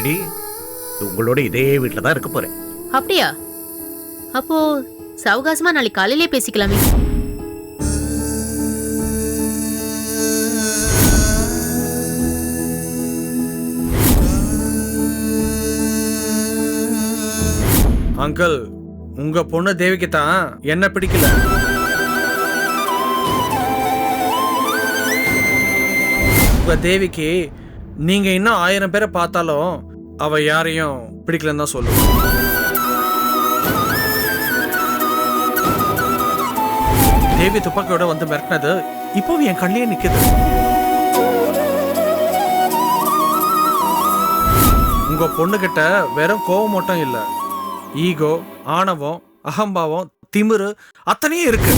Daddy உங்களோட இதே வீட்டில் தான் இருக்க போறேன். அப்படியா? அப்போ சவகாசமா நாளைக்கு காலையிலே பேசிக்கலாமே. அங்கிள் உங்க பொண்ணு தேவிக்கு தான் என்ன பிடிக்கல? உங்க தேவிக்கு நீங்க இன்னும் ஆயிரம் பேரை பார்த்தாலும் அவ யாரையும் பிடிக்கலன்னு தான் சொல்லுவோம் தேவி துப்பாக்கியோட வந்து மிரட்டினது இப்போவும் என் கண்ணிலே நிக்குது. உங்க பொண்ணுகிட்ட வெறும் கோவம் மட்டும் இல்ல. ஈகோ ஆணவம் அகம்பாவம் திமிரு அத்தனையும் இருக்கு.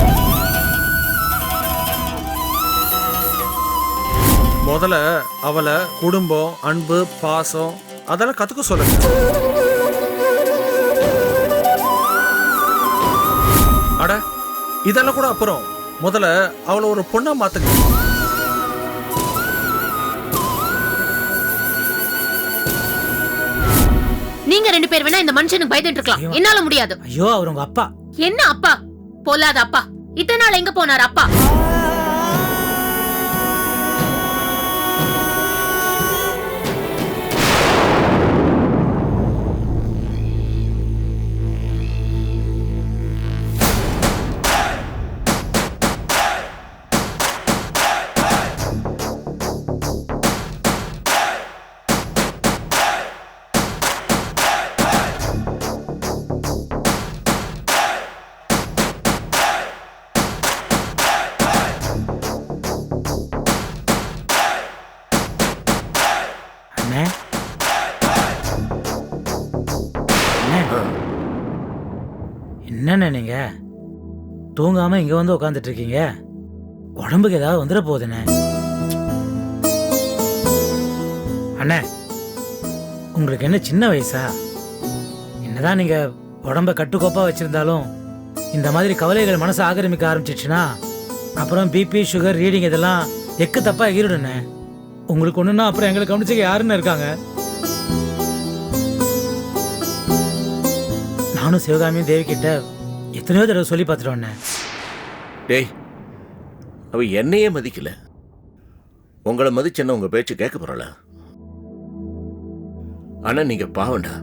முதல்ல அவளை குடும்பம் அன்பு பாசம் அதெல்லாம் கத்துக்க சொல்லுங்க. அட இதெல்லாம் கூட அப்புறம். முதல்ல அவளை ஒரு பொண்ணா மாத்துங்க. நீங்க ரெண்டு பேர் வேணா இந்த மனுஷனுக்கு பயந்துட்டு இருக்கலாம் என்னால முடியாது. ஐயோ அவர் உங்க அப்பா. என்ன அப்பா? பொல்லாத அப்பா. இத்தனை நாள் எங்க போனார் அப்பா? தூங்காம இங்க வந்து உட்காந்துட்டு இருக்கீங்க உடம்புக்கு ஏதாவது வந்துட போகுதுண்ணே. அண்ணே உங்களுக்கு என்ன சின்ன வயசா? என்னதான் நீங்க உடம்ப கட்டுக்கோப்பா வச்சிருந்தாலும் இந்த மாதிரி கவலைகள் மனசை ஆக்கிரமிக்க ஆரம்பிச்சிச்சுன்னா அப்புறம் பிபி சுகர் ரீடிங் இதெல்லாம் எக்கு தப்பா எகிரிடுண்ணே உங்களுக்கு ஒண்ணுன்னா அப்புறம் எங்களை கவனிச்சுக்க யாருன்னு இருக்காங்க? நானும் சிவகாமியும் தேவி கிட்ட எத்தனையோ தடவை சொல்லி பார்த்துட்டோண்ணே டேய் அவ என்னையே மதிக்கல. உங்களை மதிச்சேன்னா உங்க பேச்சு கேட்க போறல ஆனா நீங்க பாவண்டா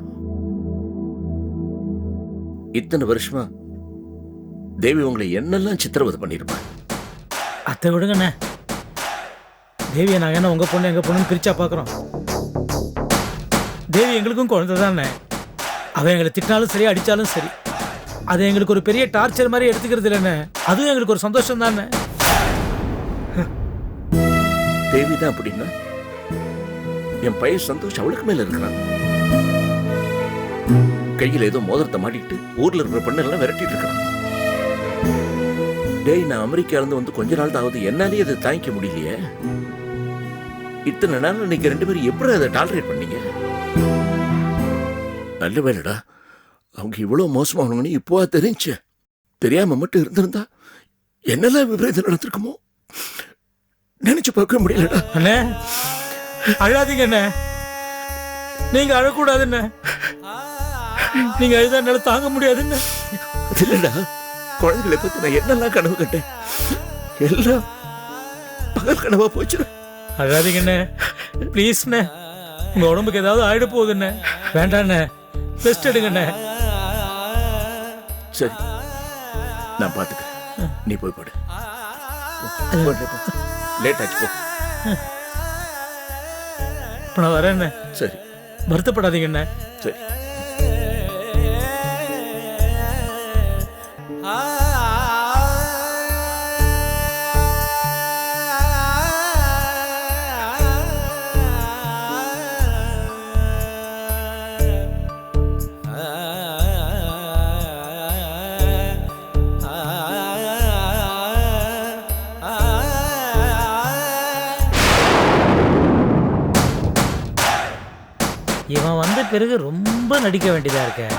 இத்தனை வருஷமா தேவி உங்களை என்னெல்லாம் சித்திரவதை பண்ணிருப்பா? அத்தை விடுங்கண்ணே தேவியை நாங்கள் என்ன உங்கள் பொண்ணு எங்கள் பொண்ணுன்னு பிரிச்சா பார்க்குறோம். தேவி எங்களுக்கும் குழந்தை தானே அவன் எங்களை திட்டினாலும் சரி அடித்தாலும் சரி. அது எங்களுக்கு ஒரு பெரிய டார்ச்சர் மாதிரி எடுத்துக்கிறது இல்லைண்ணே. அதுவும் எங்களுக்கு ஒரு சந்தோஷம் தானே தேவி தான் அப்படின்னா என் பையன் சந்தோஷம் அவளுக்கு மேல இருக்கிறான். கையில் ஏதோ மோதிரத்தை மாட்டிட்டு ஊர்ல இருக்கிற பெண்ணெல்லாம் விரட்டிட்டு இருக்கிறான் டேய் நான் அமெரிக்கால இருந்து வந்து கொஞ்ச நாள் ஆகுது. என்னாலே அதை தாங்கிக்க முடியலையே. இத்தனை நாள் நீங்க ரெண்டு பேரும் எப்படி அதை டாலரேட் பண்ணீங்க? நல்ல வேலைடா. அவங்க இவ்வளவு மோசமானவங்கன்னு இப்போவா தெரிஞ்சு. தெரியாம மட்டும் இருந்திருந்தா என்னெல்லாம் விபரீதம் நடந்திருக்குமோ? நினைச்சு பார்க்க முடியலடா. அண்ணே அழாதீங்க அண்ணே. நீங்க அழக்கூடாதுண்ணே. நீங்க அழுதா என்னால தாங்க முடியாதுண்ணே. அது இல்லடா. குழந்தைகளை பத்தி நான் என்னெல்லாம் கனவு கட்டேன் எல்லாம் பகல் கனவா போச்சுடா. அழாதீங்கண்ணே ப்ளீஸ்ண்ணே உங்க உடம்புக்கு ஏதாவது ஆயிட போகுதுண்ணே. வேண்டாண்ணே. ரெஸ்ட் எடுங்கண்ணே. சரி. நான் பாத்துக்கிறேன். நீ போய் படு. லேட் ஆச்சு போ. இப்போ நான் வரேண்ணே சரி. வருத்தப்படாதீங்கண்ணே சரி. பிறகு ரொம்ப நடிக்க வேண்டியதாக இருக்கேன்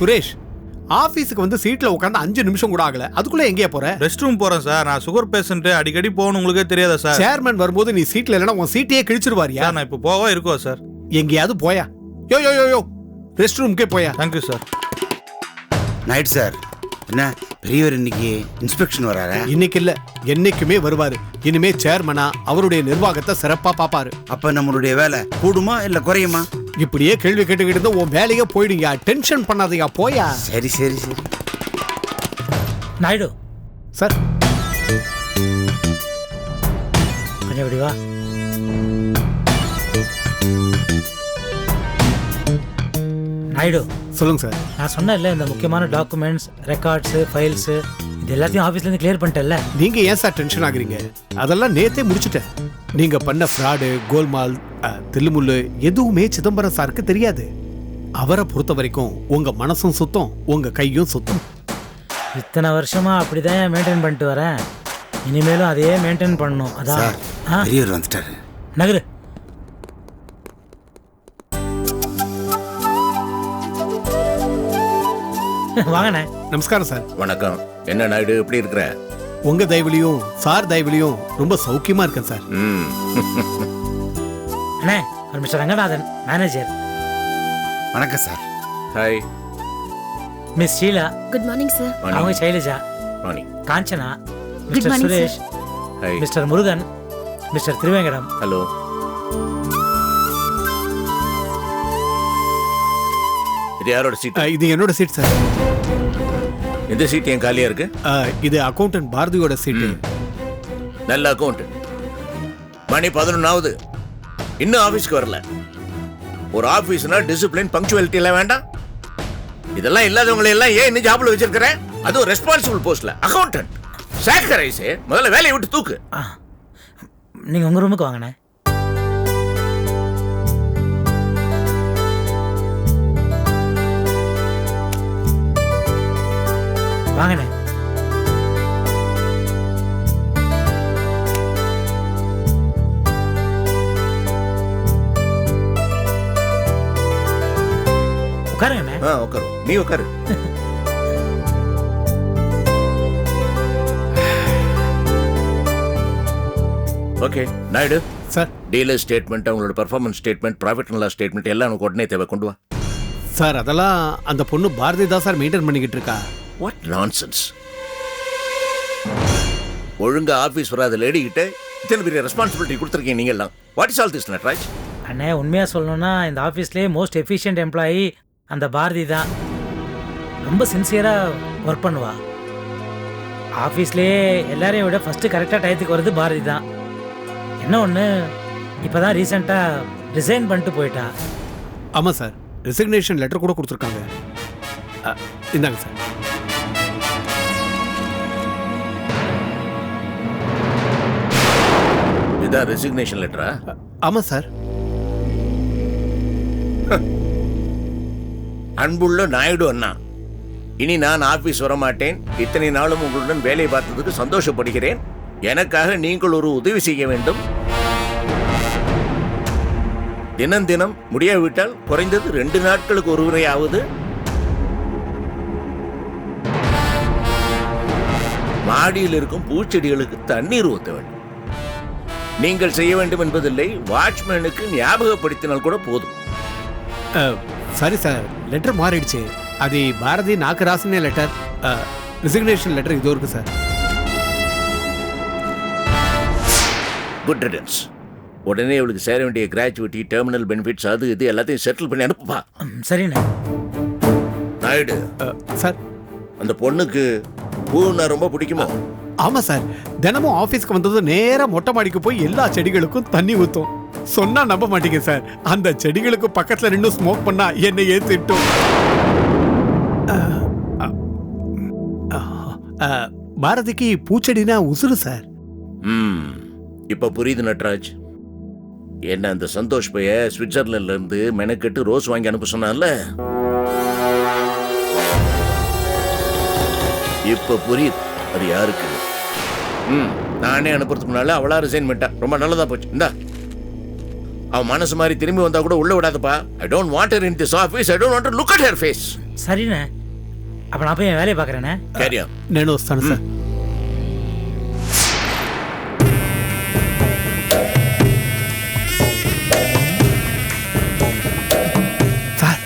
சுரேஷ் ஆபீஸுக்கு வந்து சீட்ல உட்காந்து அஞ்சு நிமிஷம் கூட ஆகல. அதுக்குள்ள எங்கேயா போற? ரெஸ்ட் ரூம் போறேன் சார். நான் சுகர் பேஷண்ட் அடிக்கடி போகணும் உங்களுக்கே தெரியாதா சார்? சேர்மன் வரும்போது நீ சீட்ல இல்லைன்னா உன் சீட்டையே கிழிச்சிருவாரியா? சார் நான் இப்போ போவா இருக்கோ சார்? எங்கேயாவது போயா? யோ யோ யோ யோ ரெஸ்ட் ரூம்க்கே போயா தேங்க்யூ சார் நைட் சார் என்ன பெரியவர் இன்னைக்கு இன்ஸ்பெக்ஷன் வராரா? இன்னைக்கு இல்ல. என்னைக்குமே வருவாரு. இனிமே சேர்மனா அவருடைய நிர்வாகத்தை சிறப்பா பாப்பாரு. அப்ப நம்மளுடைய வேலை கூடுமா இல்ல குறையுமா? இப்படியே கேள்வி கேட்டுக்கிட்டு இருந்தா உன் வேலையே போயிடுங்க. டென்ஷன் பண்ணாதயா போயா. சரி சரி சரி. நாயுடு. சார். கொஞ்சம் இப்படி வா. நாயுடு சொல்லுங்க சார். நான் சொன்னேன்ல இந்த முக்கியமான டாக்குமெண்ட்ஸ் ரெக்கார்ட்ஸு ஃபைல்ஸு இது எல்லாத்தையும் ஆஃபீஸ்லேருந்து கிளியர் பண்ணிட்டேன்ல. நீங்க ஏன் சார் டென்ஷன் ஆகுறீங்க? அதெல்லாம் நேத்தே முடிச்சிட்டேன். நீங்க பண்ண ஃப்ராடு கோல்மால் தில்லுமுல்லு எதுவுமே சிதம்பரம் சாருக்கு தெரியாது. அவரை பொறுத்த வரைக்கும் உங்க மனசும் சுத்தம் உங்க கையும் சுத்தம். இத்தனை வருஷமா அப்படிதான் மெயின்டைன் பண்ணிட்டு வரேன்? இனிமேலும் அதையே மெயின்டைன் பண்ணணும். அதான் பெரியவர் வந்துட்டாரு. நகரு. வாங்கண்ணே. நமஸ்காரம் சார். வணக்கம். என்ன நாயுடு எப்படி இருக்கிற? உங்க தயவுலையும் சார் தயவுலையும் ரொம்ப சௌக்கியமா இருக்கேன் சார். ம். அண்ணே ஒரு மிஸ்டர் ரங்கநாதன் மேனேஜர் வணக்கம் sir. Hi miss Sheela. Good morning sir அவங்க Shailaja. Morning Kanchana mister Suresh hi mister Murugan mister Thiruvengadam. Hello இது யாரோட சீட் இது என்னோட சீட் சார் இந்த சீட் ஏன் காலியா இருக்கு? இது அக்கௌண்டன்ட் பாரதியோட சீட்டு நல்ல அக்கௌண்ட் மணி பதினொன்னாவது. இன்னும் ஆபீஸ்க்கு வரல. ஒரு ஆபீஸ்னா டிசிப்ளின் பங்க்சுவாலிட்டி எல்லாம் வேண்டாம். இதெல்லாம் இல்லாதவங்களை எல்லாம் ஏன் இன்னும் ஜாப்ல வச்சிருக்கிறேன் அதுவும் ரெஸ்பான்சிபிள் போஸ்ட்ல அக்கௌண்டன்ட் சாக்கரைஸ் முதல்ல வேலையை விட்டு தூக்கு. ஆ. நீங்கள் உங்கள் ரூமுக்கு வாங்கண்ணே. வாங்கண்ணே. உட்காருங்கண்ணே. ஆ உட்காரு. நீ உட்காரு. Okay Naidu. Sir. Dealer statement அவங்களோட performance statement profit and loss statement எல்லாம் எனக்கு உடனே தேவை. கொண்டு வா. சார் அதெல்லாம் அந்த பொண்ணு பாரதி தான் சார் மெயின்டைன் பண்ணிக்கிட்டு இருக்கா. வாட் நான்சென்ஸ் ஒழுங்கா ஆபீஸ் வராத லேடி கிட்ட இத்தனை பெரிய ரெஸ்பான்சிபிலிட்டி கொடுத்துருக்கீங்க நீங்க எல்லாம் what is all this Natraj? அண்ணே உண்மையாக சொல்லணும்னா இந்த ஆஃபீஸ்லேயே மோஸ்ட் எஃபிஷியன்ட் எம்ப்ளாயி அந்த பாரதி தான் ரொம்ப சின்சியராக ஒர்க் பண்ணுவா. ஆஃபீஸ்லேயே எல்லாரையும் விட ஃபஸ்ட்டு கரெக்டாக டயத்துக்கு வருது பாரதி தான். என்ன ஒன்று இப்போ தான் ரீசெண்டாக ரிசைன் பண்ணிட்டு போயிட்டா. ஆமா சார் ரெசிக்னேஷன் லெட்டர் கூட கொடுத்துருக்காங்க. இந்தாங்க சார் இதான் ரெசிக்னேஷன் லெட்டரா அஹ், ஆமா சார் அன்புள்ள நாயுடு அண்ணா இனி நான் ஆபீஸ் வர மாட்டேன் இத்தனை நாளும் உங்களுடன் வேலை பார்த்ததுக்கு சந்தோஷப்படுகிறேன். எனக்காக நீங்கள் ஒரு உதவி செய்ய வேண்டும். தினம் தினம் முடியாவிட்டால் குறைந்தது ரெண்டு நாட்களுக்கு ஒரு முறையாவது. மாடியில் இருக்கும் பூச்செடிகளுக்கு தண்ணீர் ஊற்ற வேண்டும். நீங்கள் செய்ய வேண்டும் என்பதில்லை வாட்ச்மேனுக்கு ஞாபகப்படுத்தினால் கூட போதும். சரி சார். லெட்டர் மாறிடுச்சு. அது பாரதி நாக்கு ராசினே லெட்டர் ரெசிக்னேஷன் லெட்டர் இது இருக்கு சார் குட் ரிட்டர்ன்ஸ் உடனே அவளுக்கு சேர வேண்டிய கிராஜுவிட்டி டெர்மினல் பெனிஃபிட்ஸ் அது இது எல்லாத்தையும் செட்டில் பண்ணி அனுப்புப்பா. சரிண்ணே நாயுடு. சார் அந்த பொண்ணுக்கு பூன்னா ரொம்ப பிடிக்குமோ? ஆமா சார் தினமும் ஆபீஸ்க்கு வந்ததும் நேரா மொட்டை மாடிக்கு போய் எல்லா செடிகளுக்கும் தண்ணி ஊத்தும். சொன்னா நம்ப மாட்டீங்க சார். அந்த செடிகளுக்கு பக்கத்துல நின்று ஸ்மோக் பண்ணா என்னையே திட்டும் அஹ், அஹ், அஹ், பாரதிக்கு பூச்செடினா உசுறு சார். ம் இப்ப புரியுது நட்ராஜ். என்ன அந்த சந்தோஷ் பைய சுவிட்சர்லாந்துல இருந்து மெனக்கெட்டு ரோஸ் வாங்கி அனுப்ப சொன்னான்ல? இப்ப புரியுது அது யாருக்கு? ம் நானே அனுப்புறதுக்கு முன்னால அவளா ரிசைன் பண்ணிட்டா. ரொம்ப நல்லதா போச்சு. இந்தா. அவன் மனசு மாதிரி திரும்பி வந்தா கூட உள்ள விடாதப்பா I don't want her in this office I don't want look at her face சரிண்ணே அப்போ நான் போய் என் வேலையை பார்க்குறேண்ணே கேரியா నేను వస్తాను సార్ సార్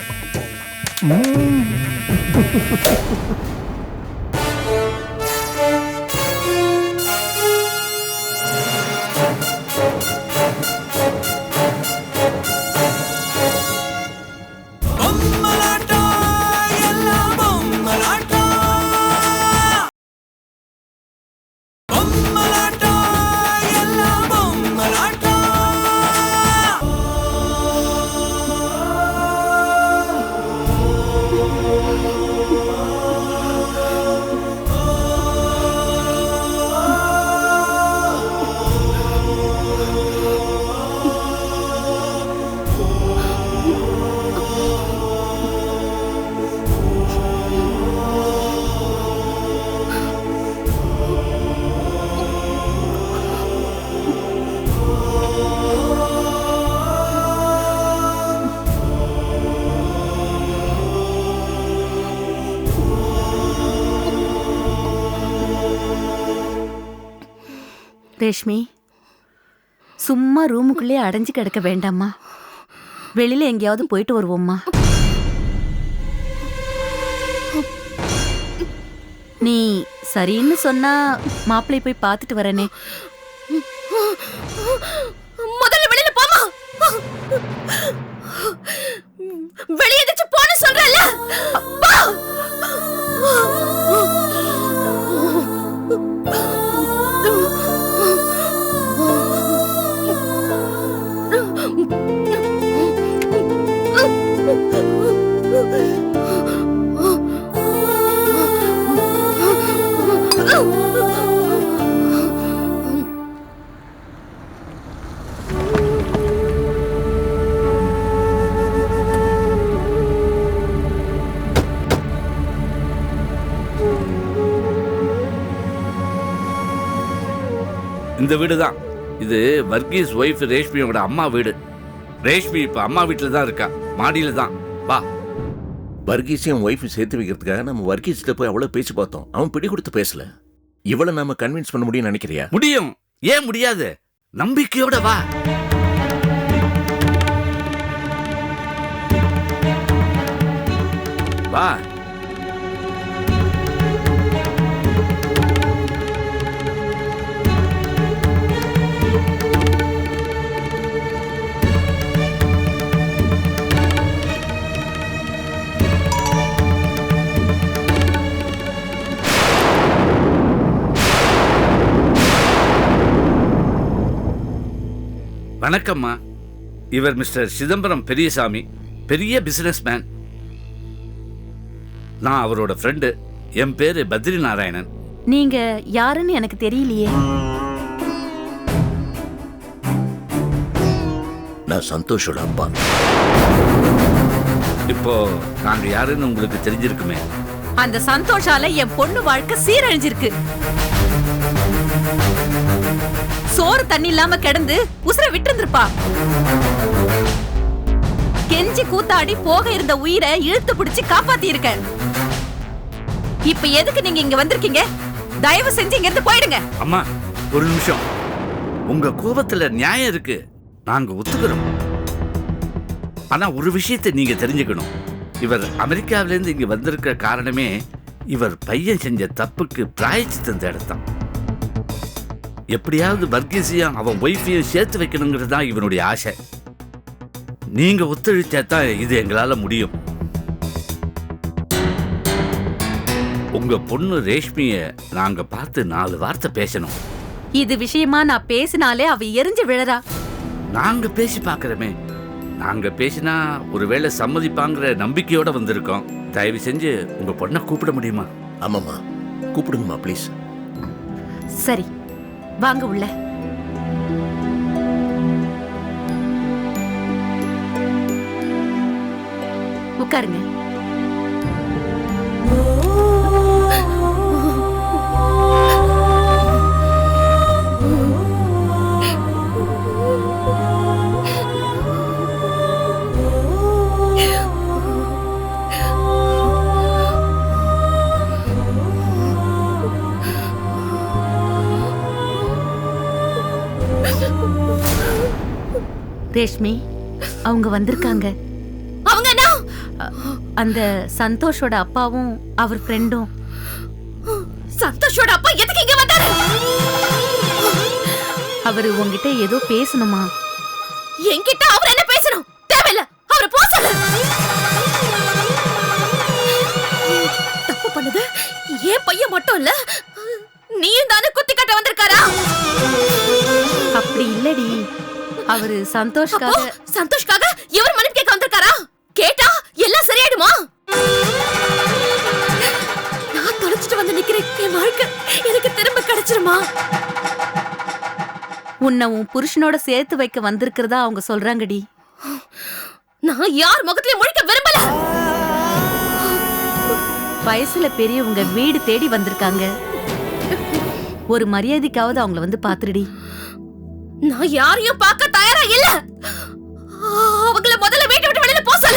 ரேஷ்மி. சும்மா ரூமுக்குள்ளேயே அடைஞ்சு கிடக்க வேண்டாம்மா. வெளியில எங்கேயாவது போயிட்டு வருவோம்மா. நீ சரின்னு சொன்னா மாப்பிள்ளை போய் பார்த்துட்டு வரனே. முதல்ல வெளியில போமா வெளியே எதாச்சும் போன சொல்றல இந்த வீடு தான் இது வர்கீஸ் ஒய்ஃப் ரேஷ்மியோட அம்மா வீடு. ரேஷ்மி இப்ப அம்மா வீட்டில் தான் இருக்கா. மாடியில தான் வா. வர்கீஸையும் ஒய்ஃபை சேர்த்து வைக்கிறதுக்காக நம்ம வர்கீஸ்கிட்ட போய் அவ்வளவு பேசி பார்த்தோம். அவன் பிடி கொடுத்து பேசல. இவளை நாம கன்வின்ஸ் பண்ண முடியும்னு நினைக்கிறியா? முடியும். ஏன் முடியாது? நம்பிக்கையோட வா. வணக்கம்மா. இவர் மிஸ்டர் சிதம்பரம் பெரியசாமி பெரிய பிசினஸ் மேன் நான் அவரோட ஃப்ரெண்டு என் பேரு பத்ரி நாராயணன் நீங்க யாருன்னு எனக்கு தெரியலையே. நான் சந்தோஷோட அப்பா. இப்போ நாங்க யாருன்னு உங்களுக்கு தெரிஞ்சிருக்குமே. அந்த சந்தோஷால என் பொண்ணு வாழ்க்கை சீரழிஞ்சிருக்கு. சோறு தண்ணி இல்லாம கிடந்து உசுர விட்டு கெஞ்சி கூத்தாடி போக இருந்த உயிரை இழுத்து பிடிச்சு காப்பாத்தி இருக்க இப்ப எதுக்கு நீங்க இங்க வந்திருக்கீங்க? தயவு செஞ்சு இங்க இருந்து போயிடுங்க. அம்மா ஒரு நிமிஷம். உங்க கோபத்துல நியாயம் இருக்கு. நாங்க ஒத்துக்கிறோம். ஆனா ஒரு விஷயத்தை நீங்க தெரிஞ்சுக்கணும். இவர் அமெரிக்காவில இருந்து இங்க வந்திருக்கிற காரணமே இவர் பையன் செஞ்ச தப்புக்கு பிராயச்சித்தம் தேடத்தான். எப்படியாவது வர்கீஸையும் அவன் ஒய்ஃபையும் சேர்த்து வைக்கணுங்கிறது தான் இவனுடைய ஆசை. நீங்க ஒத்துழைச்சா தான் இது எங்களால முடியும். உங்க பொண்ணு ரேஷ்மிய நாங்க பார்த்து நாலு வார்த்தை பேசணும். இது விஷயமா நான் பேசினாலே அவ எரிஞ்சு விழறா. நாங்க பேசி பார்க்கறோமே. நாங்க பேசினா ஒருவேளை சம்மதிப்பாங்கிற நம்பிக்கையோட வந்திருக்கோம். தயவு செஞ்சு உங்க பொண்ணை கூப்பிட முடியுமா? ஆமாம்மா. கூப்பிடுங்கம்மா ப்ளீஸ் சரி. வாங்க உள்ள. உட்காருங்க. ரேஷ்மி அவங்க வந்திருக்காங்க. அவங்க அந்த சந்தோஷோட அப்பாவும் அவர் ஃப்ரெண்டும் சந்தோஷோட அப்பா எதுக்கு இங்க வந்தாரு? அவரு உங்ககிட்ட ஏதோ பேசணுமா? என்கிட்ட அவர் என்ன பேசணும்? தேவையில்ல. அவரை போ. சொல்லு தப்பு பண்ணது ஏன் பையன் மட்டும் இல்ல நீயும் தானே அவரு சந்தோஷ்காக சந்தோஷ்காக இவர் மன்னிப்பு கேட்க வந்திருக்காரா? கேட்டா எல்லாம் சரியாயிடுமா? நான் தொலைச்சிட்டு வந்து நிக்கிறேன். என் வாழ்க்கை எனக்கு திரும்ப கிடைச்சிருமா? உன்னை உன் புருஷனோட சேர்த்து வைக்க வந்திருக்கிறதா அவங்க சொல்றாங்கடி. நான் யார் முகத்திலே முழிக்க விரும்பல. வயசுல பெரியவங்க வீடு தேடி வந்திருக்காங்க. ஒரு மரியாதைக்காவது அவங்கள வந்து பாத்துருடி. நான் யாரையும் பார்க்க தயாரா இல்ல. அவங்கள முதல்ல வீட்டு விட்டு வெளியில போசல